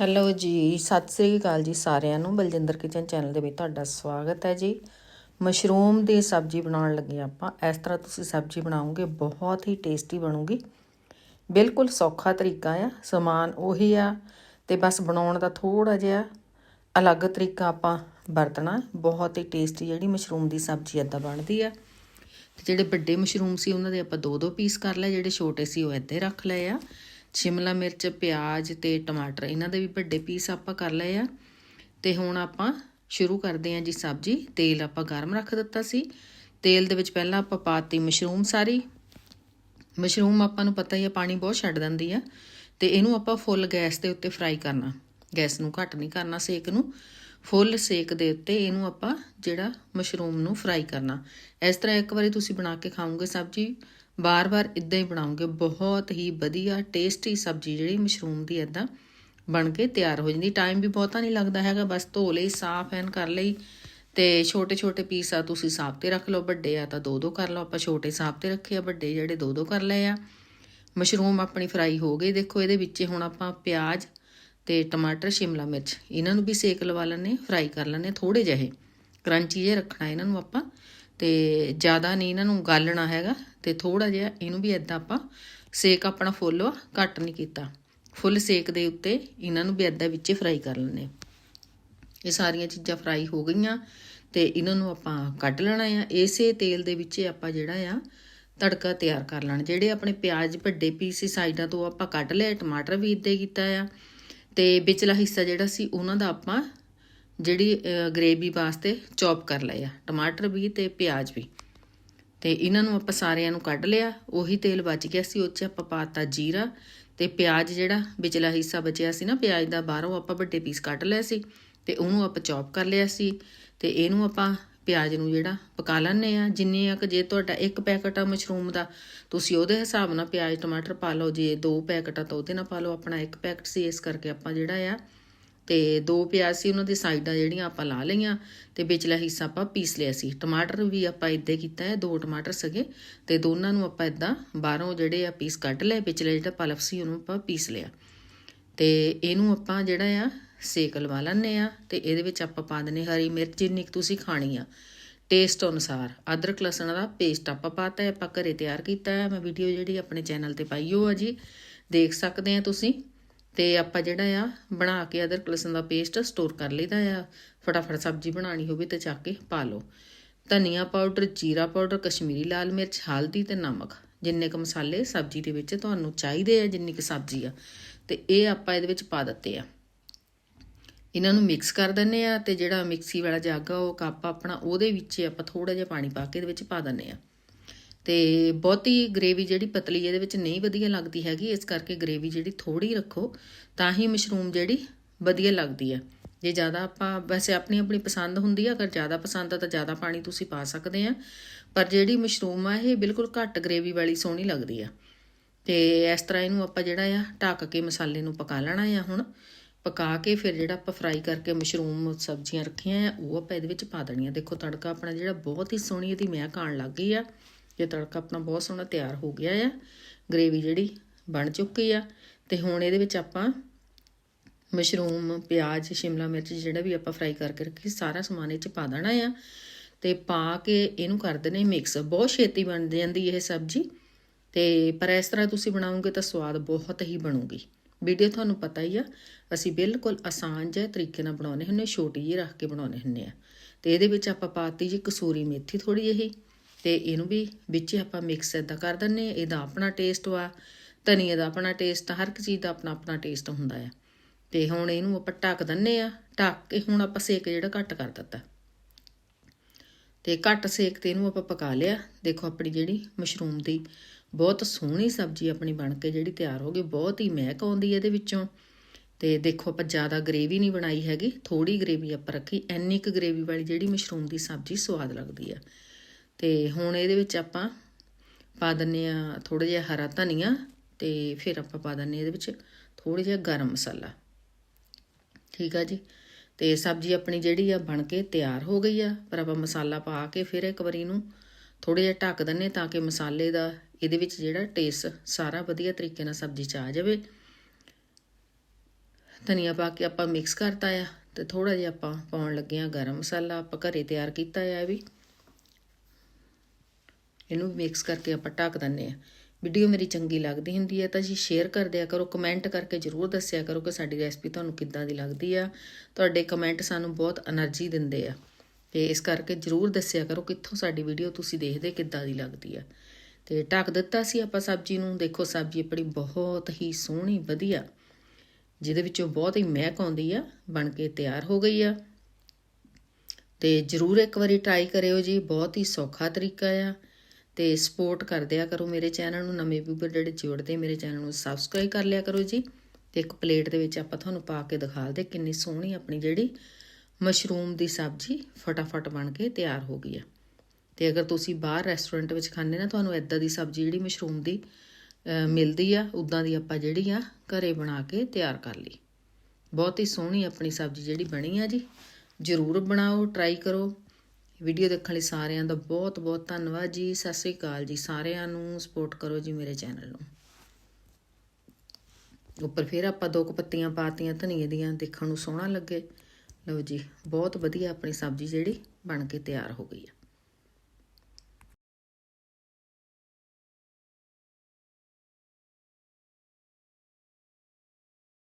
Hello ਜੀ, ਸਤਿ ਸ੍ਰੀ ਅਕਾਲ ਜੀ ਸਾਰਿਆਂ ਨੂੰ, ਬਲਜਿੰਦਰ ਕਿਚਨ ਚੈਨਲ ਦੇ ਵਿੱਚ ਤੁਹਾਡਾ ਸਵਾਗਤ ਹੈ ਜੀ। ਮਸ਼ਰੂਮ ਦੀ ਸਬਜ਼ੀ ਬਣਾਉਣ ਲੱਗੇ ਆਪਾਂ। ਇਸ ਤਰ੍ਹਾਂ ਤੁਸੀਂ ਸਬਜ਼ੀ ਬਣਾਓਗੇ, ਬਹੁਤ ਹੀ ਟੇਸਟੀ ਬਣੂਗੀ। ਬਿਲਕੁਲ ਸੌਖਾ ਤਰੀਕਾ ਆ, ਸਮਾਨ ਉਹੀ ਆ ਤੇ ਬਸ ਬਣਾਉਣ ਦਾ ਥੋੜਾ ਜਿਹਾ ਅਲੱਗ ਤਰੀਕਾ ਆਪਾਂ ਵਰਤਣਾ। ਬਹੁਤ ਹੀ ਟੇਸਟੀ ਜਿਹੜੀ ਮਸ਼ਰੂਮ ਦੀ ਸਬਜ਼ੀ ਇਦਾਂ ਬਣਦੀ ਆ। ਤੇ ਜਿਹੜੇ ਵੱਡੇ ਮਸ਼ਰੂਮ ਸੀ, ਉਹਨਾਂ ਦੇ ਆਪਾਂ ਦੋ ਦੋ ਪੀਸ ਕਰ ਲਏ, ਜਿਹੜੇ ਛੋਟੇ ਸੀ ਉਹ ਇੱਥੇ ਰੱਖ ਲਏ ਆ। ਸ਼ਿਮਲਾ ਮਿਰਚ, ਪਿਆਜ਼ ਤੇ ਟਮਾਟਰ, ਇਹਨਾਂ ਦੇ ਵੀ ਵੱਡੇ ਪੀਸ ਆਪਾਂ ਕਰ ਲਏ ਆ। ਤੇ ਹੁਣ ਆਪਾਂ ਸ਼ੁਰੂ ਕਰਦੇ ਹਾਂ ਜੀ ਸਬਜ਼ੀ। ਤੇਲ ਆਪਾਂ ਗਰਮ ਰੱਖ ਦਿੱਤਾ ਸੀ। ਤੇਲ ਦੇ ਵਿੱਚ ਪਹਿਲਾਂ ਆਪਾਂ ਪਾਤੀ ਮਸ਼ਰੂਮ ਸਾਰੀ। ਮਸ਼ਰੂਮ ਆਪਾਂ ਨੂੰ ਪਤਾ ਹੀ ਆ, ਪਾਣੀ ਬਹੁਤ ਛੱਡ ਦਿੰਦੀ ਆ। ਤੇ ਇਹਨੂੰ ਆਪਾਂ ਫੁੱਲ ਗੈਸ ਦੇ ਉੱਤੇ ਫਰਾਈ ਕਰਨਾ। ਗੈਸ ਨੂੰ ਘੱਟ ਨਹੀਂ ਕਰਨਾ ਸੇਕ ਨੂੰ। ਫੁੱਲ ਸੇਕ ਦੇ ਉੱਤੇ ਇਹਨੂੰ ਆਪਾਂ ਜਿਹੜਾ ਮਸ਼ਰੂਮ ਨੂੰ ਫਰਾਈ ਕਰਨਾ। ਇਸ ਤਰ੍ਹਾਂ ਇੱਕ ਵਾਰੀ ਤੁਸੀਂ ਬਣਾ ਕੇ ਖਾਓਗੇ ਸਬਜ਼ੀ। ਵਾਰ ਵਾਰ ਇਦਾਂ ਹੀ ਬਣਾਉਂਗੇ ਬਹੁਤ ਹੀ ਵਧੀਆ ਟੇਸਟੀ ਸਬਜ਼ੀ ਜਿਹੜੀ ਮਸ਼ਰੂਮ ਦੀ ਇਦਾਂ ਬਣ ਕੇ ਤਿਆਰ ਹੋ ਜਾਂਦੀ। ਟਾਈਮ ਵੀ ਬਹੁਤਾ ਨਹੀਂ ਲੱਗਦਾ ਹੈਗਾ, ਬਸ ਧੋ ਲਈ, ਸਾਫ਼ ਐਨ ਕਰ ਲਈ ਤੇ ਛੋਟੇ-ਛੋਟੇ ਪੀਸ ਆ ਤੁਸੀਂ ਸਾਫ਼ ਤੇ ਰੱਖ ਲਓ, ਵੱਡੇ ਆ ਤਾਂ ਦੋ ਦੋ ਕਰ ਲਓ। ਆਪਾਂ ਛੋਟੇ ਸਾਫ਼ ਤੇ ਰੱਖੇ ਆ, ਵੱਡੇ ਜਿਹੜੇ ਦੋ ਦੋ ਕਰ ਲਏ ਆ। ਮਸ਼ਰੂਮ ਆਪਣੀ ਫਰਾਈ ਹੋ ਗਈ। ਦੇਖੋ, ਇਹਦੇ ਵਿੱਚ ਹੁਣ ਆਪਾਂ ਪਿਆਜ਼ ਤੇ ਟਮਾਟਰ, ਸ਼ਿਮਲਾ ਮਿਰਚ, ਇਹਨਾਂ ਨੂੰ ਵੀ ਸੇਕ ਲਵਾ ਲੈਣੇ ਫਰਾਈ ਕਰ ਲੈਣੇ ਥੋੜੇ ਜਿਹੇ। ਕਰੰਚੀ ਜੇ ਰੱਖਣਾ ਇਹਨਾਂ ਨੂੰ ਆਪਾਂ। ਤੇ ਜ਼ਿਆਦਾ ਨਹੀਂ ਇਹਨਾਂ ਨੂੰ ਗਾਲਣਾ ਹੈਗਾ ਤੇ ਥੋੜਾ ਜਿਹਾ ਇਹਨੂੰ ਵੀ ਇਦਾਂ ਆਪਾਂ ਸੇਕ ਆਪਣਾ ਫੁੱਲ ਘੱਟ ਨਹੀਂ ਕੀਤਾ। ਫੁੱਲ ਸੇਕ ਦੇ ਉੱਤੇ ਇਹਨਾਂ ਨੂੰ ਵੀ ਇਦਾਂ ਵਿੱਚ ਫਰਾਈ ਕਰ ਲੈਣੇ ਇਹ ਸਾਰੀਆਂ ਚੀਜ਼ਾਂ ਫਰਾਈ ਹੋ ਗਈਆਂ ਤੇ ਇਹਨਾਂ ਨੂੰ ਆਪਾਂ ਕੱਢ ਲੈਣਾ ਆ। ਇਸੇ ਤੇਲ ਦੇ ਵਿੱਚ ਆਪਾਂ ਜਿਹੜਾ ਆ, ਤੜਕਾ ਤਿਆਰ ਕਰ ਲੈਣਾ। ਜਿਹੜੇ ਆਪਣੇ ਪਿਆਜ਼ ਵੱਡੇ ਪੀਸ ਸੀ ਸਾਈਡਾਂ ਤੋਂ ਆਪਾਂ ਕੱਢ ਲਏ, ਟਮਾਟਰ ਵੀ ਇਦਾਂ ਕੀਤਾ ਆ। ਤੇ ਵਿਚਲਾ ਹਿੱਸਾ ਜਿਹੜਾ ਸੀ ਉਹਨਾਂ ਦਾ ਆਪਾਂ ਜਿਹੜੀ ਗ੍ਰੇਵੀ ਵਾਸਤੇ ਚੌਪ ਕਰ ਲਏ ਆ। ਟਮਾਟਰ ਵੀ ਤੇ ਪਿਆਜ਼ ਵੀ। ਤੇ ਇਹਨਾਂ ਨੂੰ ਆਪਾਂ ਸਾਰਿਆਂ ਨੂੰ ਕੱਢ ਲਿਆ। ਉਹੀ ਤੇਲ ਬਚ ਗਿਆ ਸੀ, ਉਹ 'ਚ ਆਪਾਂ ਪਾਤਾ ਜੀਰਾ ਤੇ ਪਿਆਜ਼ ਜਿਹੜਾ ਵਿਚਲਾ ਹਿੱਸਾ ਬਚਿਆ ਸੀ ਨਾ, ਪਿਆਜ਼ ਦਾ ਬਾਹਰੋਂ ਆਪਾਂ ਵੱਡੇ ਪੀਸ ਕੱਢ ਲਏ ਸੀ ਤੇ ਉਹਨੂੰ ਆਪਾਂ ਚੌਪ ਕਰ ਲਿਆ ਸੀ। ਤੇ ਇਹਨੂੰ ਆਪਾਂ ਪਿਆਜ਼ ਨੂੰ ਜਿਹੜਾ ਪਕਾ ਲੈਣੇ ਆ ਜਿੰਨੇ ਆ ਕਿ ਜੇ ਤੁਹਾਡਾ ਇੱਕ ਪੈਕਟ ਆ ਮਸ਼ਰੂਮ ਦਾ, ਤੁਸੀਂ ਉਹਦੇ ਹਿਸਾਬ ਨਾਲ ਪਿਆਜ਼, ਟਮਾਟਰ ਪਾ ਲਓ। ਜੇ ਦੋ ਪੈਕਟ ਆ ਤਾਂ ਉਹਦੇ ਨਾਲ ਪਾ ਲਓ। ਆਪਣਾ ਇੱਕ ਪੈਕਟ ਸੀ, ਇਸ ਕਰਕੇ ਆਪਾਂ ਜਿਹੜਾ ਆ ਤੇ ਦੋ ਪਿਆਜ਼ ਸੀ ਉਹਨਾਂ ਦੀ ਸਾਈਡਾਂ ਜਿਹੜੀਆਂ ਆਪਾਂ ਲਾ ਲਈਆਂ ਤੇ ਵਿਚਲਾ ਹਿੱਸਾ ਆਪਾਂ ਪੀਸ ਲਿਆ ਸੀ। ਟਮਾਟਰ ਵੀ ਆਪਾਂ ਇਦਾਂ ਕੀਤਾ ਹੈ, ਦੋ ਟਮਾਟਰ ਸਗੇ ਤੇ ਦੋਨਾਂ ਨੂੰ ਆਪਾਂ ਇਦਾਂ ਬਾਹਰੋਂ ਜਿਹੜੇ ਆ ਪੀਸ ਕੱਢ ਲਏ, ਵਿਚਲਾ ਜਿਹੜਾ ਪਲਫ ਸੀ ਉਹਨੂੰ ਆਪਾਂ ਪੀਸ ਲਿਆ। ਤੇ ਇਹਨੂੰ ਆਪਾਂ ਜਿਹੜਾ ਆ ਸੇਕ ਲਵਾ ਲੈਣੇ ਆ ਤੇ ਇਹਦੇ ਵਿੱਚ ਆਪਾਂ ਪਾ ਦਨੇ ਹਰੀ ਮਿਰਚ, ਜਿੰਨੀ ਤੁਸੀਂ ਖਾਣੀ ਆ। ਟੇਸਟ ਅਨੁਸਾਰ ਅਦਰਕ, ਲਸਣ ਦਾ ਪੇਸਟ ਆਪਾਂ ਪਾਤਾ ਹੈ, ਆਪਾਂ ਘਰੇ ਤਿਆਰ ਕੀਤਾ ਹੈ। ਮੈਂ ਵੀਡੀਓ ਜਿਹੜੀ ਆਪਣੇ ਚੈਨਲ ਤੇ ਪਾਈਓ ਆ ਜੀ, ਦੇਖ ਸਕਦੇ ਆ ਤੁਸੀਂ। ਤੇ ਆਪਾਂ ਜਿਹੜਾ ਆ, ਬਣਾ ਕੇ ਅਦਰਕ ਲਸਣ ਦਾ ਪੇਸਟ ਸਟੋਰ ਕਰ ਲਈਦਾ ਆ। ਫਟਾਫਟ ਸਬਜ਼ੀ ਬਣਾਣੀ ਹੋਵੇ ਤੇ ਚੱਕ ਕੇ ਪਾ ਲਓ। ਧਨੀਆ ਪਾਊਡਰ ਜੀਰਾ ਪਾਊਡਰ ਕਸ਼ਮੀਰੀ ਲਾਲ ਮਿਰਚ, ਹਲਦੀ ਤੇ ਨਮਕ। ਜਿੰਨੇ ਕ ਮਸਾਲੇ ਸਬਜ਼ੀ ਦੇ ਵਿੱਚ ਤੁਹਾਨੂੰ ਚਾਹੀਦੇ ਆ, ਜਿੰਨੀ ਕ ਸਬਜ਼ੀ ਆ। ਤੇ ਇਹ ਆਪਾਂ ਇਹਦੇ ਵਿੱਚ ਪਾ ਦਿੱਤੇ ਆ। ਇਹਨਾਂ ਨੂੰ ਮਿਕਸ ਕਰ ਦਿੰਨੇ ਆ ਤੇ ਜਿਹੜਾ ਮਿਕਸੀ ਵਾਲਾ ਜੱਗ ਆ, ਉਹ ਕੱਪ ਆਪਣਾ ਉਹਦੇ ਵਿੱਚ ਆਪਾਂ ਥੋੜਾ ਜਿਹਾ ਪਾਣੀ ਪਾ ਕੇ ਇਹਦੇ ਵਿੱਚ ਪਾ ਦਿੰਨੇ ਆ। ਤੇ ਬਹੁਤੀ ਗ੍ਰੇਵੀ ਜਿਹੜੀ ਪਤਲੀ ਇਹਦੇ ਵਿੱਚ ਨਹੀਂ ਵਧੀਆ ਲੱਗਦੀ ਹੈਗੀ, ਇਸ ਕਰਕੇ ਗ੍ਰੇਵੀ ਜਿਹੜੀ ਥੋੜੀ ਰੱਖੋ, ਤਾਂ ਹੀ ਮਸ਼ਰੂਮ ਜਿਹੜੀ ਵਧੀਆ ਲੱਗਦੀ ਆ ਜੇ ਜ਼ਿਆਦਾ ਆਪਾਂ, ਵੈਸੇ ਆਪਣੀ ਆਪਣੀ ਪਸੰਦ ਹੁੰਦੀ ਆ, ਅਗਰ ਜ਼ਿਆਦਾ ਪਸੰਦ ਆ ਤਾਂ ਜ਼ਿਆਦਾ ਪਾਣੀ ਤੁਸੀਂ ਪਾ ਸਕਦੇ ਆ, ਪਰ ਜਿਹੜੀ ਮਸ਼ਰੂਮ ਆ, ਇਹ ਬਿਲਕੁਲ ਘੱਟ ਗ੍ਰੇਵੀ ਵਾਲੀ ਸੋਹਣੀ ਲੱਗਦੀ ਆ। ਤੇ ਇਸ ਤਰ੍ਹਾਂ ਇਹਨੂੰ ਆਪਾਂ ਜਿਹੜਾ ਆ, ਢੱਕ ਕੇ ਮਸਾਲੇ ਨੂੰ ਪਕਾ ਲੈਣਾ ਆ ਹੁਣ। ਪਕਾ ਕੇ ਫਿਰ ਜਿਹੜਾ ਆਪਾਂ ਫਰਾਈ ਕਰਕੇ ਮਸ਼ਰੂਮ ਸਬਜ਼ੀਆਂ ਰੱਖੀਆਂ ਆ, ਉਹ ਆਪਾਂ ਇਹਦੇ ਵਿੱਚ ਪਾ ਦੇਣੀਆਂ। ਦੇਖੋ ਤੜਕਾ ਆਪਣਾ ਜਿਹੜਾ ਬਹੁਤ ਹੀ ਸੋਹਣੀ ਇਹਦੀ ਮਹਿਕ ਆਣ ਲੱਗ ਗਈ ਆ। ਇਹ ਤੜਕਾ ਆਪਣਾ ਬਹੁਤ ਸੋਹਣਾ ਤਿਆਰ ਹੋ ਗਿਆ ਆ ਗ੍ਰੇਵੀ ਜਿਹੜੀ ਬਣ ਚੁੱਕੀ ਆ, ਤੇ ਹੁਣ ਇਹਦੇ ਵਿੱਚ ਆਪਾਂ ਮਸ਼ਰੂਮ, ਪਿਆਜ਼, ਸ਼ਿਮਲਾ ਮਿਰਚ ਜਿਹੜਾ ਵੀ ਆਪਾਂ ਫਰਾਈ ਕਰਕੇ ਰੱਖੀ ਸਾਰਾ ਸਮਾਨ ਇਹ ਚ ਪਾ ਦੇਣਾ ਆ, ਤੇ ਪਾ ਕੇ ਇਹਨੂੰ ਕਰ ਦੇਣੇ ਮਿਕਸ ਬਹੁਤ ਛੇਤੀ ਬਣ ਜਾਂਦੀ ਇਹ ਸਬਜ਼ੀ, ਤੇ ਪਰ ਇਸ ਤਰ੍ਹਾਂ ਤੁਸੀਂ ਬਣਾਉਂਗੇ ਤਾਂ ਸਵਾਦ ਬਹੁਤ ਹੀ ਬਣੂਗੀ। ਵੀਡੀਓ ਤੁਹਾਨੂੰ ਪਤਾ ਹੀ ਆ, ਅਸੀਂ ਬਿਲਕੁਲ ਆਸਾਨ ਜਿਹੇ ਤਰੀਕੇ ਨਾਲ ਬਣਾਉਨੇ ਹੁੰਨੇ ਛੋਟੀ ਜਿਹੀ ਰੱਖ ਕੇ ਬਣਾਉਨੇ ਹੁੰਨੇ ਆ ਤੇ ਇਹਦੇ ਵਿੱਚ ਆਪਾਂ ਪਾਤੀ ਜੀ ਕਸੂਰੀ ਮੇਥੀ ਥੋੜੀ ਜਿਹੀ ਤੇ ਇਹਨੂੰ ਵੀ ਵਿੱਚ ਆਪਾਂ ਮਿਕਸ ਇਦਾਂ ਕਰ ਦਿੰਨੇ ਇਹਦਾ ਆਪਣਾ ਟੇਸਟ ਵਾ, ਧਨੀਏ ਦਾ ਆਪਣਾ ਟੇਸਟ ਹਰ ਇੱਕ ਚੀਜ਼ ਦਾ ਆਪਣਾ ਆਪਣਾ ਟੇਸਟ ਹੁੰਦਾ ਆ। ਤੇ ਹੁਣ ਇਹਨੂੰ ਆਪਾਂ ਢੱਕ ਦਿੰਨੇ ਆ ਢੱਕ ਕੇ ਹੁਣ ਆਪਾਂ ਸੇਕ ਜਿਹੜਾ ਘੱਟ ਕਰ ਦਿੱਤਾ। ਤੇ ਘੱਟ ਸੇਕ ਤੇ ਇਹਨੂੰ ਆਪਾਂ ਪਕਾ ਲਿਆ। ਦੇਖੋ ਆਪਣੀ ਜਿਹੜੀ ਮਸ਼ਰੂਮ ਦੀ ਬਹੁਤ ਸੋਹਣੀ ਸਬਜ਼ੀ ਆਪਣੀ ਬਣ ਕੇ ਜਿਹੜੀ ਤਿਆਰ ਹੋ ਗਈ, ਬਹੁਤ ਹੀ ਮਹਿਕ ਆਉਂਦੀ ਹੈ ਇਹਦੇ ਵਿੱਚੋਂ। ਤੇ ਦੇਖੋ ਆਪਾਂ ਜ਼ਿਆਦਾ ਗ੍ਰੇਵੀ ਨਹੀਂ ਬਣਾਈ ਹੈਗੀ। ਥੋੜੀ ਗ੍ਰੇਵੀ ਆਪਾਂ ਰੱਖੀ। ਐਨੀ ਕੁ ਗ੍ਰੇਵੀ ਵਾਲੀ ਜਿਹੜੀ ਮਸ਼ਰੂਮ ਦੀ ਸਬਜ਼ੀ ਸਵਾਦ ਲੱਗਦੀ ਆ। ਤੇ ਹੁਣ ਇਹਦੇ ਵਿੱਚ ਆਪਾਂ ਪਾ ਦਿੰਨੇ ਆ ਥੋੜਾ ਜਿਹਾ ਹਰਾ ਧਨੀਆ ਤੇ ਫਿਰ ਆਪਾਂ ਪਾ ਦਿੰਨੇ ਇਹਦੇ ਵਿੱਚ ਥੋੜਾ ਜਿਹਾ ਗਰਮ ਮਸਾਲਾ। ਠੀਕ ਆ ਜੀ? ਤੇ ਸਬਜ਼ੀ ਆਪਣੀ ਜਿਹੜੀ ਆ ਬਣ ਕੇ ਤਿਆਰ ਹੋ ਗਈ ਆ, ਪਰ ਆਪਾਂ ਮਸਾਲਾ ਪਾ ਕੇ ਫਿਰ ਇੱਕ ਵਾਰੀ ਨੂੰ ਥੋੜਾ ਜਿਹਾ ਢੱਕ ਦਿੰਨੇ ਤਾਂ ਕਿ ਮਸਾਲੇ ਦਾ ਇਹਦੇ ਵਿੱਚ ਜਿਹੜਾ ਟੇਸਟ ਸਾਰਾ ਵਧੀਆ ਤਰੀਕੇ ਨਾਲ ਸਬਜ਼ੀ 'ਚ ਆ ਜਾਵੇ। ਧਨੀਆ ਪਾ ਕੇ ਆਪਾਂ ਮਿਕਸ ਕਰਤਾ ਆ ਤੇ ਥੋੜਾ ਜਿਹਾ ਆਪਾਂ ਪਾਉਣ ਲੱਗੇ ਆ ਗਰਮ ਮਸਾਲਾ, ਆਪਾਂ ਘਰੇ ਤਿਆਰ ਕੀਤਾ ਆ ਇਹ ਵੀ। ਇਹਨੂੰ ਮਿਕਸ ਕਰਕੇ ਆਪਾਂ ਢੱਕ ਦਿੰਨੇ ਆ ਵੀਡੀਓ ਮੇਰੀ ਚੰਗੀ ਲੱਗਦੀ ਹੁੰਦੀ ਹੈ ਤਾਂ ਜੀ ਸ਼ੇਅਰ ਕਰ ਦਿਆ ਕਰੋ ਕਮੈਂਟ ਕਰਕੇ ਜ਼ਰੂਰ ਦੱਸਿਆ ਕਰੋ ਕਿ ਸਾਡੀ ਰੈਸਪੀ ਤੁਹਾਨੂੰ ਕਿੱਦਾਂ ਦੀ ਲੱਗਦੀ ਆ। ਤੁਹਾਡੇ ਕਮੈਂਟ ਸਾਨੂੰ ਬਹੁਤ એનર્ਜੀ ਦਿੰਦੇ ਆ। ਤੇ ਇਸ ਕਰਕੇ ਜ਼ਰੂਰ ਦੱਸਿਆ ਕਰੋ ਕਿੱਥੋਂ ਸਾਡੀ ਵੀਡੀਓ ਤੁਸੀਂ ਦੇਖਦੇ ਕਿੱਦਾਂ ਦੀ ਲੱਗਦੀ ਆ। ਤੇ ਢੱਕ ਦਿੱਤਾ ਸੀ ਆਪਾਂ ਸਬਜ਼ੀ ਨੂੰ। ਦੇਖੋ, ਸਬਜ਼ੀ ਆਪਣੀ ਬਹੁਤ ਹੀ ਸੋਹਣੀ, ਵਧੀਆ। ਜਿਹਦੇ ਵਿੱਚੋਂ ਬਹੁਤ ਹੀ ਮਹਿਕ ਆਉਂਦੀ ਆ, ਬਣ ਕੇ ਤਿਆਰ ਹੋ ਗਈ ਆ। ਤੇ ਜ਼ਰੂਰ ਇੱਕ ਵਾਰੀ ਟਰਾਈ ਕਰਿਓ ਜੀ। ਬਹੁਤ ਹੀ ਸੌਖਾ ਤਰੀਕਾ ਆ। ਤੇ ਸਪੋਰਟ ਕਰ ਦਿਆ ਕਰੋ ਮੇਰੇ ਚੈਨਲ ਨੂੰ, ਨਵੇਂ ਵੀਵਰ ਜਿਹੜੇ ਜੁੜਦੇ ਮੇਰੇ ਚੈਨਲ ਨੂੰ ਸਬਸਕ੍ਰਾਈਬ ਕਰ ਲਿਆ ਕਰੋ ਜੀ ਤੇ ਇੱਕ ਪਲੇਟ ਦੇ ਵਿੱਚ ਆਪਾਂ ਤੁਹਾਨੂੰ ਪਾ ਕੇ ਦਿਖਾ ਦੇ ਕਿੰਨੀ ਸੋਹਣੀ ਆਪਣੀ ਜਿਹੜੀ ਮਸ਼ਰੂਮ ਦੀ ਸਬਜ਼ੀ ਫਟਾਫਟ ਬਣ ਕੇ ਤਿਆਰ ਹੋ ਗਈ ਆ। ਤੇ ਅਗਰ ਤੁਸੀਂ ਬਾਹਰ ਰੈਸਟੋਰੈਂਟ ਵਿੱਚ ਖਾਂਦੇ ਨਾ, ਤੁਹਾਨੂੰ ਐਦਾਂ ਦੀ ਸਬਜ਼ੀ ਜਿਹੜੀ ਮਸ਼ਰੂਮ ਦੀ ਮਿਲਦੀ ਆ ਉਦਾਂ ਦੀ ਆਪਾਂ ਜਿਹੜੀ ਆ ਘਰੇ ਬਣਾ ਕੇ ਤਿਆਰ ਕਰ ਲਈ। ਬਹੁਤ ਹੀ ਸੋਹਣੀ ਆਪਣੀ ਸਬਜ਼ੀ ਜਿਹੜੀ ਬਣੀ ਆ ਜੀ। ਜਰੂਰ ਬਣਾਓ ਟਰਾਈ ਕਰੋ। ਵੀਡੀਓ ਦੇਖਣ ਲਈ ਸਾਰਿਆਂ ਦਾ ਬਹੁਤ ਬਹੁਤ ਧੰਨਵਾਦ ਜੀ। ਸਤਿ ਸ੍ਰੀ ਅਕਾਲ ਜੀ। ਸਾਰਿਆਂ ਨੂੰ ਸਪੋਰਟ ਕਰੋ ਜੀ ਮੇਰੇ ਚੈਨਲ ਨੂੰ। ਉੱਪਰ ਫਿਰ ਆਪਾਂ ਦੋ ਕੁ ਪੱਤੀਆਂ ਪਾਤੀਆਂ ਧਨੀਏ ਦੀਆਂ, ਦੇਖਣ ਨੂੰ ਸੋਹਣਾ ਲੱਗੇ। ਲਓ ਜੀ, ਬਹੁਤ ਵਧੀਆ ਆਪਣੀ ਸਬਜ਼ੀ ਜਿਹੜੀ ਬਣ ਕੇ ਤਿਆਰ ਹੋ ਗਈ ਹੈ